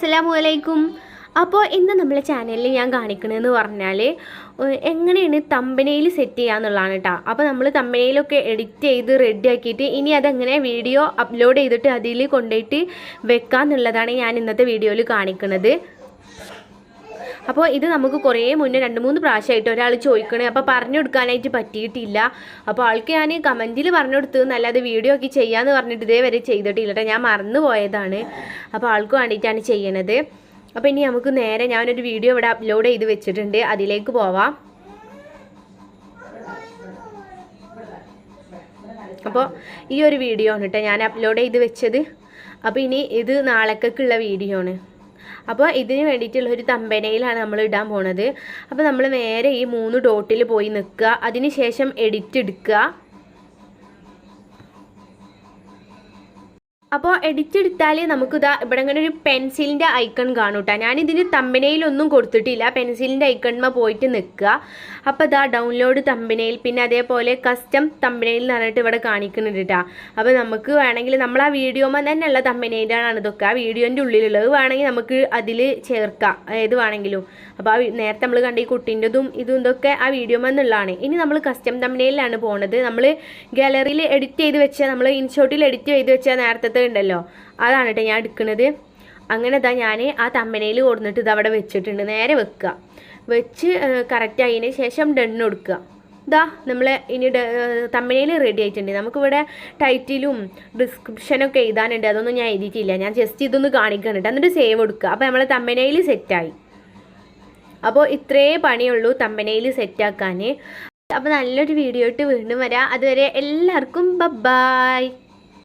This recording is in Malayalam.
അസ്സലാമു അലൈക്കും അപ്പോൾ ഇന്ന് നമ്മളെ ചാനലിൽ ഞാൻ കാണിക്കണമെന്ന് പറഞ്ഞാൽ എങ്ങനെയാണ് തമ്പനയിൽ സെറ്റ് ചെയ്യുക എന്നുള്ളതാണ് കേട്ടോ അപ്പോൾ നമ്മൾ തമ്പനയിലൊക്കെ എഡിറ്റ് ചെയ്ത് റെഡി ആക്കിയിട്ട് ഇനി അതെങ്ങനെ വീഡിയോ അപ്ലോഡ് ചെയ്തിട്ട് അതിൽ കൊണ്ടുപോയിട്ട് വെക്കാന്നുള്ളതാണ് ഞാൻ ഇന്നത്തെ വീഡിയോയിൽ കാണിക്കുന്നത് അപ്പോൾ ഇത് നമുക്ക് കുറേ മുന്നേ രണ്ട് മൂന്ന് പ്രാവശ്യമായിട്ട് ഒരാൾ ചോദിക്കണേ. അപ്പോൾ പറഞ്ഞു കൊടുക്കാനായിട്ട് പറ്റിയിട്ടില്ല. അപ്പോൾ ആൾക്ക് ഞാൻ കമന്റിൽ പറഞ്ഞു കൊടുത്തു. അല്ലാതെ വീഡിയോ ഒക്കെ ചെയ്യാമെന്ന് പറഞ്ഞിട്ട് ഇതേവരെ ചെയ്തിട്ടില്ല ഞാൻ മറന്നു പോയതാണ്. അപ്പോൾ ആൾക്ക് വേണ്ടിയിട്ടാണ് ചെയ്യണത്. അപ്പോൾ ഇനി നമുക്ക് നേരെ ഞാനൊരു വീഡിയോ ഇവിടെ അപ്ലോഡ് ചെയ്ത് വെച്ചിട്ടുണ്ട്. അതിലേക്ക് പോവാം. അപ്പോൾ ഈ ഒരു വീഡിയോ ആണ് കേട്ടോ ഞാൻ അപ്ലോഡ് ചെയ്ത് വെച്ചത്. അപ്പോൾ ഇനി ഇത് നാളേക്കൊക്കെയുള്ള വീഡിയോ ആണ്. അപ്പോൾ ഇതിന് വേണ്ടിയിട്ടുള്ള ഒരു തമ്പനയിലാണ് നമ്മൾ ഇടാൻ പോണത്. അപ്പോൾ നമ്മൾ നേരെ ഈ മൂന്ന് ഡോട്ടിൽ പോയി നിൽക്കുക അതിന് ശേഷം എഡിറ്റ് എടുക്കുക. അപ്പോൾ എഡിറ്റ് എടുത്താൽ നമുക്കിതാ ഇവിടെ അങ്ങനെ ഒരു പെൻസിലിന്റെ ഐക്കൺ കാണും കേട്ടോ ഞാനിതിന് തമ്പനയിലൊന്നും കൊടുത്തിട്ടില്ല. പെൻസിലിന്റെ ഐക്കണിമ പോയിട്ട് നിൽക്കുക അപ്പോൾ ഇതാ ഡൗൺലോഡ് തമ്പനയിൽ പിന്നെ അതേപോലെ കസ്റ്റം തമ്പനയിൽ എന്ന് പറഞ്ഞിട്ട് ഇവിടെ കാണിക്കുന്നുണ്ട് കേട്ടോ അപ്പോൾ നമുക്ക് വേണമെങ്കിൽ നമ്മൾ ആ വീഡിയോമ തന്നെയുള്ള തമ്പനയിലാണ് ഇതൊക്കെ. ആ വീഡിയോന്റെ ഉള്ളിലുള്ളത് വേണമെങ്കിൽ നമുക്ക് അതിൽ ചേർക്കാം. ഏത് വേണമെങ്കിലും. അപ്പോൾ ആ നേരത്തെ നമ്മൾ കണ്ട ഈ കുട്ടീന്റെതും ഇതും ഇതൊക്കെ ആ വീഡിയോമ എന്നുള്ളതാണ് ഇനി നമ്മൾ കസ്റ്റം തമ്പനയിലാണ് പോണത്. നമ്മൾ ഗാലറിയിൽ എഡിറ്റ് ചെയ്ത് വെച്ചാൽ നമ്മൾ ഇൻഷോട്ടിൽ എഡിറ്റ് ചെയ്ത് വെച്ചാൽ നേരത്തെ ഉണ്ടല്ലോ. അതാണ് കേട്ടോ ഞാൻ എടുക്കുന്നത് അങ്ങനെ ഇതാ ഞാൻ ആ തമ്മനയിൽ കൊടുന്നിട്ട് അവിടെ വെച്ചിട്ടുണ്ട്. നേരെ വെക്കുക വെച്ച് കറക്റ്റ് ആയതിന് ശേഷം ഡണ്ണ് കൊടുക്കുക ഇതാ നമ്മൾ ഇനി തമ്മനയിൽ റെഡി ആയിട്ടുണ്ട്. നമുക്കിവിടെ ടൈറ്റിലും ഡിസ്ക്രിപ്ഷനൊക്കെ എഴുതാനുണ്ട്. അതൊന്നും ഞാൻ എഴുതിയിട്ടില്ല. ഞാൻ ജസ്റ്റ് ഇതൊന്ന് കാണിക്കുന്നുണ്ട് എന്നിട്ട് സേവ് കൊടുക്കുക അപ്പോൾ നമ്മളെ തമ്മനയിൽ സെറ്റായി അപ്പോൾ ഇത്രേ പണിയുള്ളൂ തമ്മനയിൽ സെറ്റാക്കാൻ അപ്പോൾ നല്ലൊരു വീഡിയോ ഇട്ട് വീണ്ടും വരാം. അതുവരെ എല്ലാവർക്കും ബൈ